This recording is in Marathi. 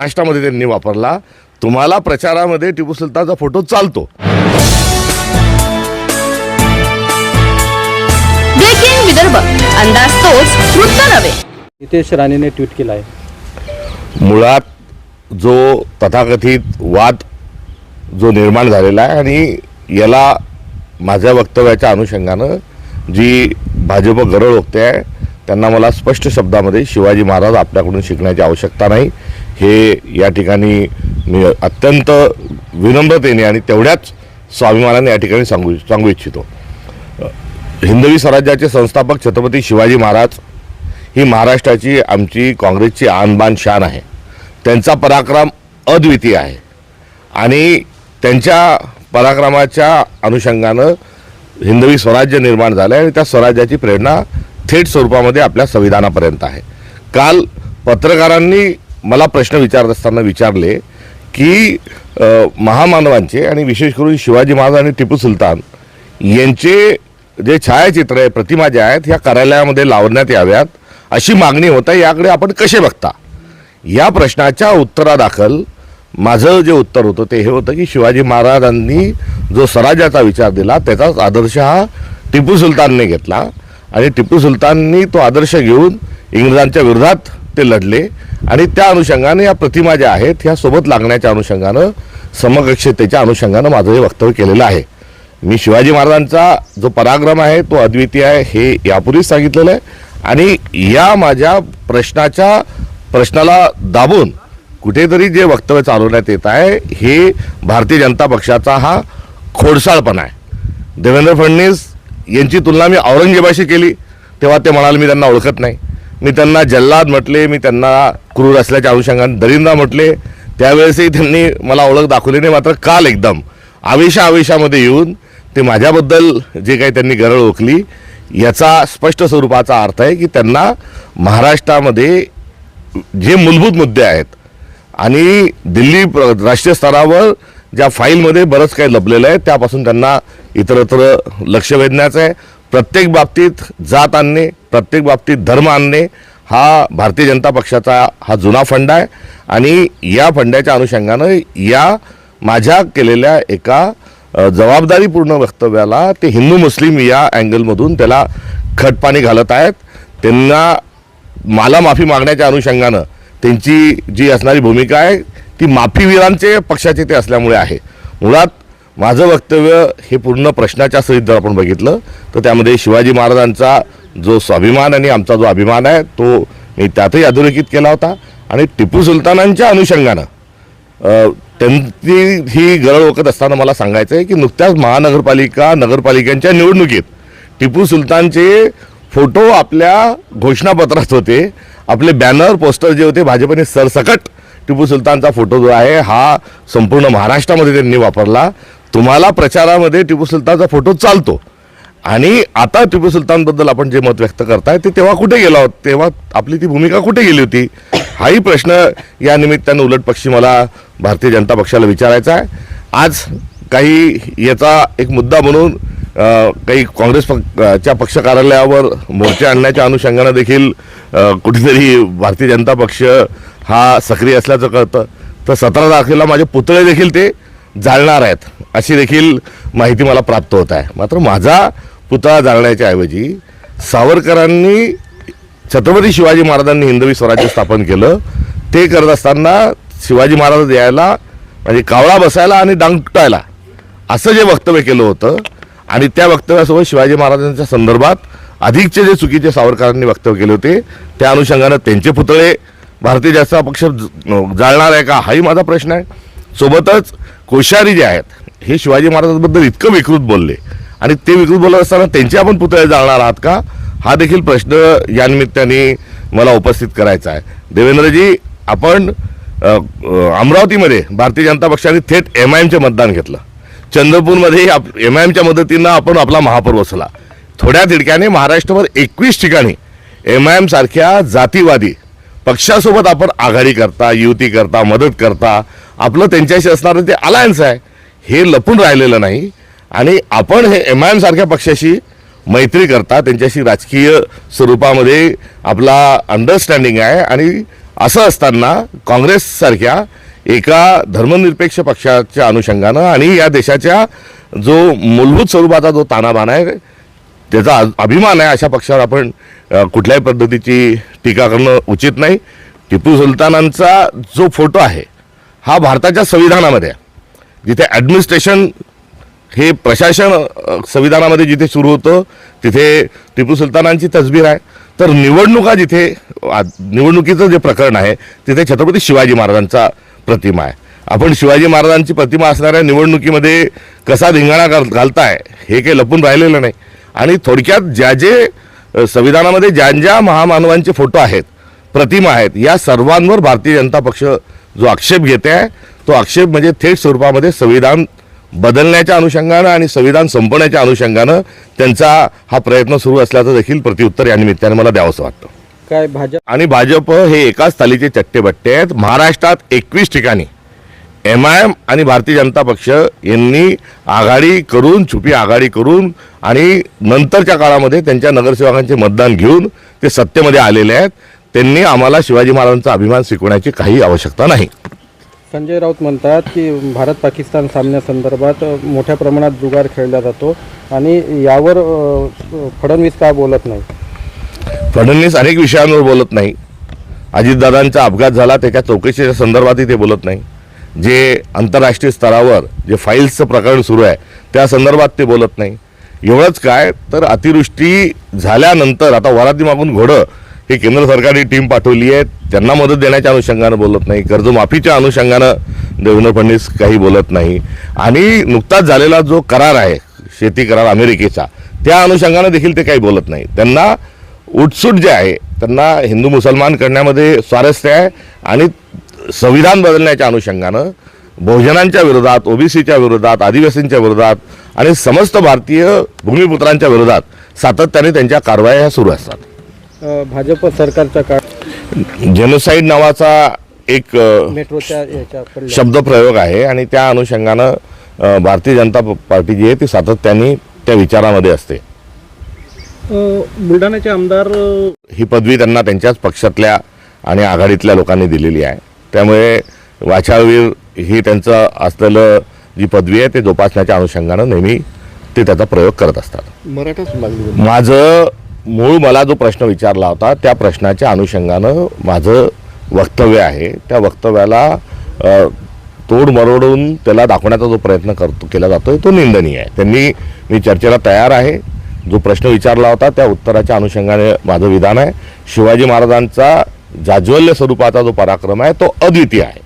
महाराष्ट्रामध्ये त्यांनी वापरला. तुम्हाला प्रचारामध्ये टिपू सुलतानचा फोटो चालतो. ब्रेकिंग विदर्भ. अंदाज तोच वृत्त नव्हे. नितेश राणेने ट्विट केलं आहे मुळात जो तथाकथित वाद जो निर्माण झालेला आहे आणि याला माझ्या वक्तव्याच्या अनुषंगानं जी भाजप गरळ ओकते आहे त्यांना मला स्पष्ट शब्दामध्ये शिवाजी महाराज आपल्याकडून शिकण्याची आवश्यकता नाही. हे या ठिकाणी मी अत्यंत विनम्रतेने आणि तेवढ्याच स्वाभिमानाने या ठिकाणी सांगू सांगू इच्छितो. हिंदवी स्वराज्याचे संस्थापक छत्रपती शिवाजी महाराज ही महाराष्ट्राची आमची काँग्रेसची आणबाण शान आहे. त्यांचा पराक्रम अद्वितीय आहे. आणि त्यांच्या पराक्रमाच्या अनुषंगानं हिंदवी स्वराज्य निर्माण झालं आहे आणि त्या स्वराज्याची प्रेरणा थेट स्वरूपामध्ये आपल्या संविधानापर्यंत आहे. काल पत्रकारांनी मला प्रश्न विचारत असताना विचारले की महामानवांचे आणि विशेष करून शिवाजी महाराज आणि टिपू सुलतान यांचे जे छायाचित्र आहे प्रतिमा ज्या आहेत ह्या कार्यालयामध्ये लावण्यात याव्यात अशी मागणी होत आहे याकडे आपण कसे बघता? या प्रश्नाच्या उत्तरादाखल माझं जे उत्तर होतं ते हे होतं की शिवाजी महाराजांनी जो स्वराज्याचा विचार दिला त्याचाच आदर्श हा टिपू सुलतानने घेतला. आणि टिपू सुलताननी तो आदर्श घेऊन इंग्रजांच्या विरोधात ते लढले. आणि त्या अनुषंगाने या प्रतिमा ज्या आहेत ह्या सोबत लागण्याच्या अनुषंगानं समकक्षतेच्या अनुषंगानं माझं हे वक्तव्य केलेलं आहे. मी शिवाजी महाराजांचा जो पराक्रम आहे तो अद्वितीय आहे हे यापूर्वीच सांगितलेलं आहे. आणि या माझ्या प्रश्नाच्या प्रश्नाला दाबून कुठेतरी जे वक्तव्य चालवण्यात येत आहे हे भारतीय जनता पक्षाचा हा खोडसाळपणा आहे. देवेंद्र फडणवीस यांची तुलना मी औरंगजेबाशी केली तेव्हा ते म्हणाले मी त्यांना ओळखत नाही. मी त्यांना जल्लाद म्हटले मी त्यांना क्रूर असल्याच्या अनुषंगाने दरिंदा म्हटले. त्यावेळेसही त्यांनी मला ओळख दाखवली नाही मात्र काल एकदम आवेशा आवेशामध्ये येऊन ते माझ्याबद्दल जे काही त्यांनी गरळ ओळखली याचा स्पष्ट स्वरूपाचा अर्थ आहे की त्यांना महाराष्ट्रामध्ये जे मूलभूत मुद्दे आहेत आणि दिल्ली प्र- राष्ट्रीय स्तरावर ज्या फाईलमध्ये बरंच काही लपलेलं आहे त्यापासून त्यांना इतरत्र लक्ष वेधण्याचं आहे. प्रत्येक बाबतीत जात आणणे प्रत्येक बाबतीत धर्म आणणे हा भारतीय जनता पक्षाचा हा जुना फंड आहे. आणि या फंडाच्या अनुषंगानं या माझ्या केलेल्या एका जबाबदारीपूर्ण वक्तव्याला ते हिंदू मुस्लिम या अँगलमधून त्याला खटपाणी घालत आहेत. त्यांना मला माफी मागण्याच्या अनुषंगानं त्यांची जी असणारी भूमिका आहे ती माफीवीरांचे पक्षाचे ते असल्यामुळे आहे. मुळात माझं वक्तव्य हे पूर्ण प्रश्नाच्या सहित जर आपण बघितलं तर त्यामध्ये शिवाजी महाराजांचा जो स्वाभिमान आणि आमचा जो अभिमान आहे तो मी त्यातही अधोरेखित केला होता. आणि टिपू सुलतानांच्या अनुषंगानं त्यांची ही गरळ ओकत असताना मला सांगायचं आहे की नुकत्याच महानगरपालिका नगरपालिकांच्या निवडणुकीत टिपू सुलतानचे फोटो आपल्या घोषणापत्रात होते. आपले बॅनर पोस्टर जे होते भाजपने सरसकट टिपू सुलतानचा फोटो जो आहे हा संपूर्ण महाराष्ट्रामध्ये त्यांनी वापरला. तुम्हाला प्रचारामध्ये टिपू सुलतानचा फोटो चालतो. आणि आता टिपू सुलतानबद्दल आपण जे मत व्यक्त करताय ते तेव्हा कुठे गेला होता? तेव्हा आपली ती भूमिका कुठे गेली होती? हाही प्रश्न या निमित्तानं उलट पक्षी मला भारतीय जनता पक्षाला विचारायचा आहे. आज काही याचा एक मुद्दा म्हणून काही काँग्रेस पक- च्या पक्ष कार्यालयावर मोर्चे आणण्याच्या अनुषंगानं देखील कुठेतरी भारतीय जनता पक्ष हा सक्रिय असल्याचं कळतं. तर सतरा तारखेला माझे पुतळे देखील ते जाळणार आहेत अशी देखील माहिती मला प्राप्त होत आहे. मात्र माझा पुतळा जाळण्याच्या ऐवजी सावरकरांनी छत्रपती शिवाजी महाराजांनी हिंदवी स्वराज्य स्थापन केलं. ते करत असताना शिवाजी महाराज यायला म्हणजे कावळा बसायला आणि डांग तुटायला असं जे वक्तव्य केलं होतं आणि त्या वक्तव्यासोबत शिवाजी महाराजांच्या संदर्भात अधिकचे जे चुकीचे सावरकरांनी वक्तव्य केले होते त्या अनुषंगानं त्यांचे पुतळे भारतीय जनता पक्ष जाळणार आहे का? हाही माझा प्रश्न आहे. सोबतच कोश्यारी जे आहेत हे शिवाजी महाराजांबद्दल इतकं विकृत बोलले. आणि ते विकृत बोलत असताना त्यांचे आपण पुतळे जाळणार आहात का? हा देखील प्रश्न या निमित्ताने मला उपस्थित करायचा आहे. देवेंद्रजी आपण अमरावतीमध्ये भारतीय जनता पक्षाने थेट एम आय एमचे मतदान घेतलं. चंद्रपूरमध्ये एम आय एमच्या मदतीनं आपण आपला महापौर बसला थोड्या तिडक्याने महाराष्ट्रभर एकवीस ठिकाणी एम आय एमसारख्या जातीवादी पक्षासोबत आपण आघाडी करता युती करता मदत करता आपलं त्यांच्याशी असणारं ते अलायन्स आहे हे लपून राहिलेलं नाही. आणि आपण हे एम आय एमसारख्या पक्षाशी मैत्री करता त्यांच्याशी राजकीय स्वरूपामध्ये आपला अंडरस्टँडिंग आहे. आणि असं असताना काँग्रेससारख्या एका धर्मनिरपेक्ष पक्षाच्या अनुषंगानं आणि या देशाच्या जो मूलभूत स्वरूपाचा जो तानाबाना आहे त्याचा अभिमान आहे अशा पक्षावर आपण कुठल्याही पद्धतीची टीका करणं उचित नाही. टिपू सुलतानांचा जो फोटो आहे हा भारताच्या संविधानामध्ये आहे. जिथे ॲडमिनिस्ट्रेशन हे प्रशासन संविधानामध्ये जिथे सुरू होतं तिथे टिपू सुलतानांची तस्बीर आहे. तर निवडणुका जिथे निवडणुकीचं जे प्रकरण आहे तिथे छत्रपती शिवाजी महाराजांचा प्रतिमा आहे. आपण शिवाजी महाराजांची प्रतिमा असणाऱ्या निवडणुकीमध्ये कसा धिंगाणा घाल घालताय हे काही लपून राहिलेलं नाही. आणि थोडक्यात ज्या जे संविधानामध्ये ज्या ज्या महामानवांचे फोटो आहेत प्रतिमा आहेत या सर्वांवर भारतीय जनता पक्ष जो आक्षेप घेते आहे तो आक्षेप म्हणजे थेट स्वरूपामध्ये संविधान बदलण्याच्या अनुषंगानं आणि संविधान संपवण्याच्या अनुषंगानं त्यांचा हा प्रयत्न सुरू असल्याचं देखील प्रत्युत्तर या निमित्ताने मला द्यावंसं वाटतं. काय भाजप आणि भाजप हे एकाच थालीचे चट्टेबट्टे आहेत. महाराष्ट्रात एकवीस ठिकाणी एम आय एम आणि भारतीय जनता पक्ष यांनी आघाडी करून छुपी आघाडी करून आणि नंतरच्या काळामध्ये त्यांच्या नगरसेवकांचे मतदान घेऊन ते सत्तेमध्ये आलेले आहेत. त्यांनी आम्हाला शिवाजी महाराजांचा अभिमान शिकवण्याची काही आवश्यकता नाही. संजय राऊत म्हणतात की भारत पाकिस्तान सामन्यासंदर्भात मोठ्या प्रमाणात जुगार खेळला जातो आणि यावर फडणवीस का बोलत नाही? फडणवीस अनेक विषयांवर बोलत नाही. अजितदादांचा अपघात झाला त्याच्या चौकशीच्या संदर्भातही ते बोलत नाही. जे आंतरराष्ट्रीय स्तरावर जे फाईल्सचं प्रकरण सुरू आहे त्या संदर्भात ते बोलत नाही. एवढंच काय तर अतिवृष्टी झाल्यानंतर आता वराती मागून घोडं हे केंद्र सरकारने टीम पाठवली आहे त्यांना मदत देण्याच्या अनुषंगानं बोलत नाही कर्जमाफीच्या अनुषंगानं देवेंद्र फडणवीस काही बोलत नाही. आणि नुकताच झालेला जो करार आहे शेती करार अमेरिकेचा त्या अनुषंगानं देखील ते काही बोलत नाही. त्यांना उठसूट जे आहे त्यांना हिंदू मुसलमान करण्यामध्ये स्वारस्य आहे आणि संविधान बदलण्याच्या अनुषंगानं बहुजनांच्या विरोधात ओबीसीच्या विरोधात आदिवासींच्या विरोधात आणि समस्त भारतीय भूमिपुत्रांच्या विरोधात सातत्याने त्यांच्या कारवाया ह्या सुरू असतात. भाजप सरकारच्या काळ जेनोसाईड नावाचा एक शब्दप्रयोग आहे आणि त्या अनुषंगानं भारतीय जनता पार्टी जी आहे ती सातत्याने त्या विचारामध्ये असते. बुलढाण्याचे आमदार ही पदवी त्यांना त्यांच्याच पक्षातल्या आणि आघाडीतल्या लोकांनी दिलेली आहे. त्यामुळे वाचाळवीर ही त्यांचं असलेलं जी पदवी आहे ते जोपासण्याच्या अनुषंगानं नेहमी ते त्याचा प्रयोग करत असतात. मराठा माझं मूळ मला जो प्रश्न विचारला होता त्या प्रश्नाच्या अनुषंगानं माझं वक्तव्य आहे. त्या वक्तव्याला तोड मरोडून त्याला दाखवण्याचा जो प्रयत्न करतो केला जातोय तो निंदनीय आहे. त्यांनी मी चर्चेला तयार आहे. जो प्रश्न विचारला होता त्या उत्तराच्या अनुषंगाने माझं विधान आहे. शिवाजी महाराजांचा जाज्वल्य स्वरूपाचा जो पराक्रम आहे तो अद्वितीय आहे.